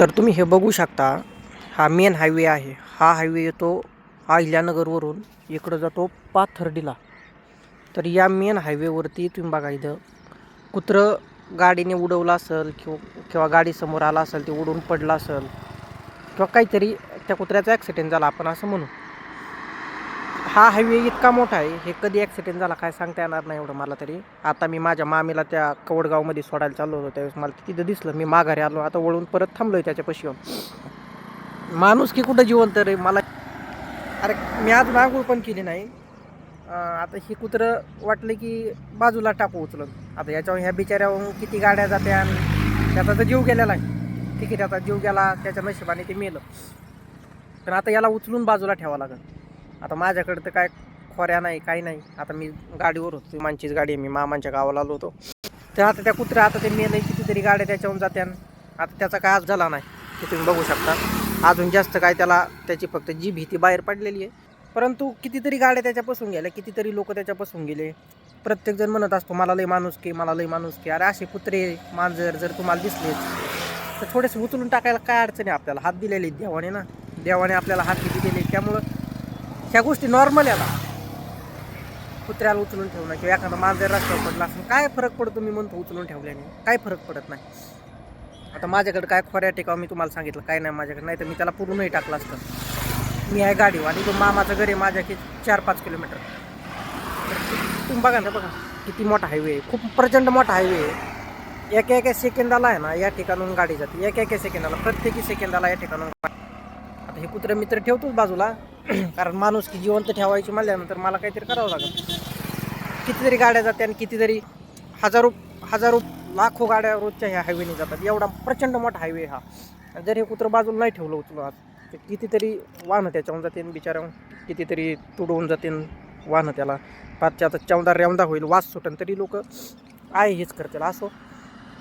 तर तुम्ही हे बघू शकता हा मेन हायवे आहे. हा हायवे येतो अहिल्यानगरवरून इकडं जातो पाथर्डीला. तर या मेन हायवेवरती तुम्ही बघा इथं कुत्रं गाडीने उडवलं असेल किंवा किंवा गाडीसमोर आला असेल ते उडून पडलं असेल किंवा काहीतरी त्या कुत्र्याचा ॲक्सिडेंट झाला आपण असं म्हणू. हा हायवे इतका मोठा आहे हे कधी ॲक्सिडेंट झाला काय सांगता येणार नाही एवढं मला तरी. आता मी माझ्या मामीला त्या कवडगावमध्ये सोडायला चाललो होतो त्यावेळेस मला तिथं दिसलं. मी माघारी आलो आता वळून परत थांबलो आहे त्याच्यापाशी येऊन. माणूस की कुठं जिवंत रे मला अरे मी आज मागूळ पण केली नाही. आता ही कुत्रं वाटलं की बाजूला टाकू उचलून. आता याच्यावर ह्या बिचाऱ्यावरून किती गाड्या जात्या आणि त्याचा तर जीव गेलेला आहे. ठीक आहे त्याचा जीव गेला त्याच्या नशिबाने ते मेलं. पण आता याला उचलून बाजूला ठेवावं लागेल. आता माझ्याकडे तर काय खोऱ्या नाही काही नाही. आता मी गाडीवर होतो मांचीच गाडी आहे. मी मामांच्या गावाला आलो होतो. तर आता त्या कुत्र्या आता ते मेलं कितीतरी गाड्या त्याच्याहून जात्या. आता त्याचा काय आज झाला नाही ते तुम्ही बघू शकता. अजून जास्त काय त्याला त्याची फक्त जी भीती बाहेर पडलेली आहे. परंतु कितीतरी गाड्या त्याच्यापासून गेल्या कितीतरी लोक त्याच्यापासून गेले. प्रत्येकजण म्हणत असतो मला लई माणूस की मला लई माणूस की. अरे असे कुत्रे मांजर जर तुम्हाला दिसले तर थोडेसे उचलून टाकायला काय अडचण आहे आपल्याला? हात दिलेले आहेत देवाने ना. देवाने आपल्याला हात किती दिले त्यामुळं ह्या गोष्टी नॉर्मल आहे आता कुत्र्याला उचलून ठेवणं किंवा एखादा मांजर रस्त्यावर पडला असं काय फरक पडतो मी म्हणतो उचलून ठेवल्याने? काय फरक पडत नाही. आता माझ्याकडे काय खोऱ्या टेकावं मी तुम्हाला सांगितलं काय नाही माझ्याकडे. नाही तर मी त्याला पूर्णही टाकलं असतं. मी आहे गाडीवर आणि तो मामाचं घर आहे माझ्या की चार पाच किलोमीटर. तुम्ही बघा ना बघा किती मोठा हायवे आहे. खूप प्रचंड मोठा हायवे आहे. एका एका सेकंदाला आहे ना या ठिकाणून गाडी जाते. एका एका सेकंदाला प्रत्येकी सेकंदाला या ठिकाणून आता हे कुत्रे मित्र ठेवतोच बाजूला. कारण माणूस की जिवंत ठेवायची म्हणल्यानंतर मला काहीतरी करावं लागेल. कितीतरी गाड्या जाते आणि कितीतरी हजारो हजारो लाखो गाड्या रोजच्या ह्या हायवेने जातात. एवढा प्रचंड मोठा हायवे हा. जर हे कुत्रं बाजूला नाही ठेवलं उचलून आज तर कितीतरी वाहनं त्याच्याहून जाते बिचारा कितीतरी तुडवून जाते वाहनं त्याला. पाचच्या आता चौदा रेवदा होईल वास सुटन तरी लोक आहे हेच करतील. असो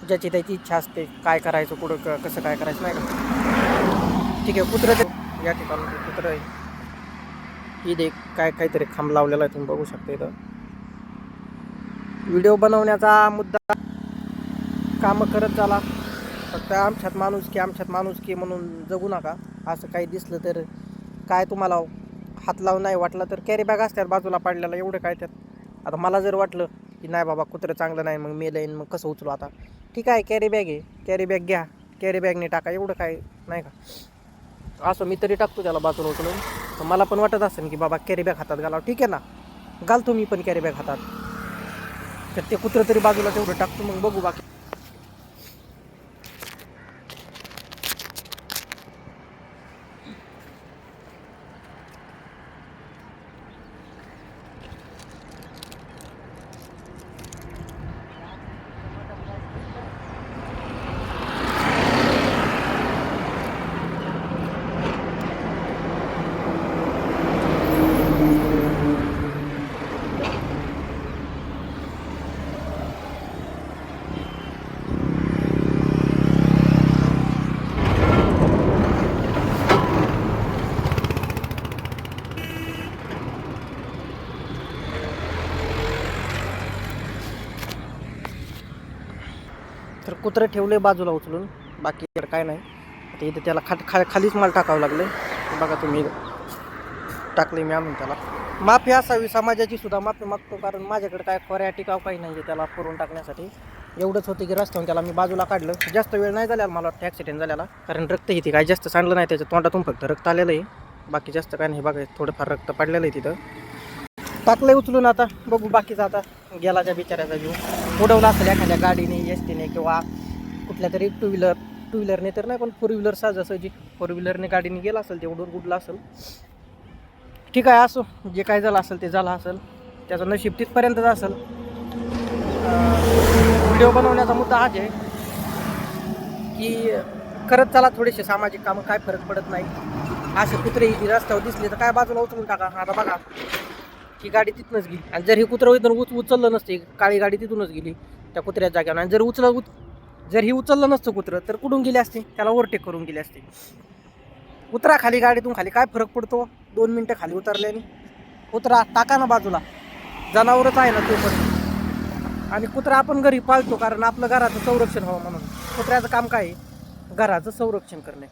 ज्याची त्याची इच्छा असते काय करायचं कुठं क कसं काय करायचं नाही का? ठीक आहे कुत्रं ते या ठिकाणी कुत्रं आहे. इथे काय काहीतरी खांब लावलेला आहे तुम्ही बघू शकता इथं. व्हिडिओ बनवण्याचा मुद्दा कामं करत झाला फक्त आमच्यात माणूस की आमच्यात माणूस की म्हणून जगू नका. असं काही दिसलं तर काय तुम्हाला हात लावून नाही वाटलं तर कॅरी बॅग असतात बाजूला पाडलेला एवढं काय त्यात. आता मला जर वाटलं की नाही बाबा कुत्रं चांगलं नाही मग मेलं येईन मग कसं उचलू आता? ठीक आहे कॅरी बॅग आहे. कॅरी बॅग घ्या. कॅरी बॅगने टाका एवढं काय नाही का? असं मी तरी टाकतो त्याला बाजूला उचलून. तर मला पण वाटत असेल की बाबा कॅरी बॅग हातात घालावं. ठीक आहे ना? घालतो मी पण कॅरी बॅग हातात. तर ते कुत्रं तरी बाजूला तेवढं टाकतो मग बघू बाकी. तर कुत्रं ठेवलं आहे बाजूला उचलून बाकी काय नाही. आता इथं त्याला खा खा खालीच मला टाकावं लागलं बघा तुम्ही टाकले मी आणून त्याला. माफी असावी समाजाची सुद्धा माफी मागतो कारण माझ्याकडे काय खोऱ्या टिकाव काही नाही आहे त्याला पुरून टाकण्यासाठी. एवढंच होतं की रस्त्यावर त्याला मी बाजूला काढलं. जास्त वेळ नाही झाला मला वाटतं ॲक्सिडेंट झालेला कारण रक्त इथे काय जास्त सांडलं नाही त्याच्या तोंडातून फक्त रक्त आलेलं आहे. बाकी जास्त काय नाही बघा थोडंफार रक्त पडलेलं आहे तिथं. टाकलंय उचलून आता. बघू बाकीचा आता. गेला त्या बिचाऱ्याचा जीव. उडवला असेल एखाद्या गाडीने एस टीने किंवा कुठल्या तरी टू व्हीलर टू व्हीलरने तर नाही पण फोर व्हीलर सहजासहजी फोर व्हीलरने गाडीने गेला असेल ते उडून उडला असेल. ठीक आहे असो. जे काय झालं असेल ते झालं असेल. त्याचं नशीब तिथपर्यंतच असेल. व्हिडिओ बनवण्याचा मुद्दा हाच आहे की करत चला थोडेसे सामाजिक कामं काय फरक पडत नाही. असे कुत्रे रस्त्यावर दिसले तर काय बाजूला उचलून टाका. आता बघा. ही गाडी तिथूनच गेली. आणि जर ही कुत्रं इथून उच उचललं नसते काळी गाडी तिथूनच गेली त्या कुत्र्याच्या जाग्यावर आणि जर उचल उच जर ही उचललं नसतं कुत्रं तर कुठून गेले असते? त्याला ओव्हरटेक करून गेले असते. उतरा खाली गाडीतून खाली. काय फरक पडतो? दोन मिनटं खाली उतरल्याने. कुत्रा टाका ना बाजूला. जनावरच आहे ना तो पण आणि कुत्रा आपण घरी पाळतो कारण आपलं घराचं संरक्षण व्हावं म्हणून. कुत्र्याचं काम काय आहे? घराचं संरक्षण करणे.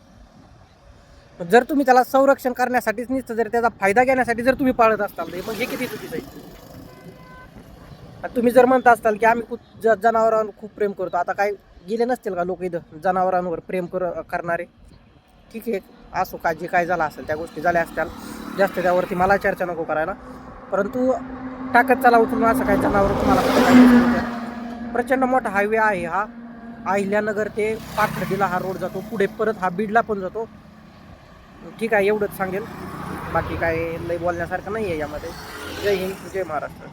जर तुम्ही त्याला संरक्षण करण्यासाठीच नसतं जर त्याचा फायदा घेण्यासाठी जर तुम्ही पाळत असाल तर मग हे किती चुकीचं आहे? तुम्ही जर म्हणता असाल की आम्ही खूप ज जनावरांवर खूप प्रेम करतो आता काय गेले नसतील का लोक इथं? जनावरांवर प्रेम कर करणारे? ठीक आहे असो का जे काय झालं असेल त्या गोष्टी झाल्या असत्या जास्त त्यावरती मला चर्चा नको करायला. परंतु टाकत चला उचलून असं काय जनावर तुम्हाला प्रचंड मोठा हायवे आहे हा. अहिल्यानगर ते पाथर्डीला हा रोड जातो. पुढे परत हा बीडला पण जातो. ठीक आहे एवढंच सांगेल. बाकी काय लय बोलण्यासारखं नाही आहे यामध्ये. जय हिंद जय महाराष्ट्र.